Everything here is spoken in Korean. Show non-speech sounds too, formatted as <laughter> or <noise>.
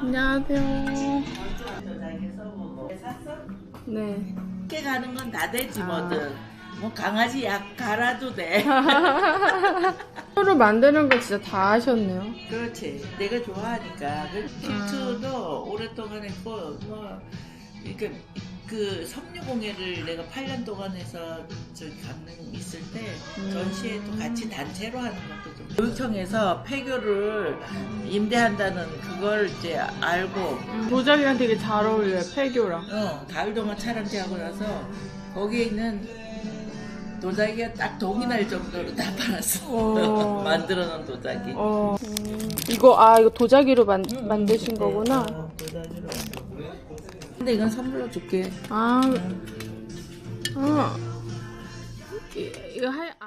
안녕하세요. 네. 깨 가는 건 다 되지 아. 뭐든. 뭐 강아지 약 갈아도 돼. <laughs> 서로 만드는 거 진짜 다 하셨네요. 그렇지. 내가 좋아하니까. 그 아. 킬트도 오랫동안 했고 뭐 이렇게 그 섬유공예를 내가 8년 동안 해서 저기 강릉 있을 때 음. 전시회도 같이 단체로 하는 것도 좀 교육청에서 폐교를 임대한다는 그걸 이제 알고 도자기랑 되게 잘 어울려요, 폐교랑. 어, 가을 동안 촬영지 하고 나서 거기에 있는 도자기가 딱 동이 날 정도로 다 팔았어. 어. <laughs> 만들어 놓은 도자기. 어. 음, 이거, 아, 이거 도자기로 만, 응, 만드신 네, 거구나. 어, 도자기로 만든 거야. 근데 이건 선물로 줄게. 아, 어. 이- 이거 할, 아.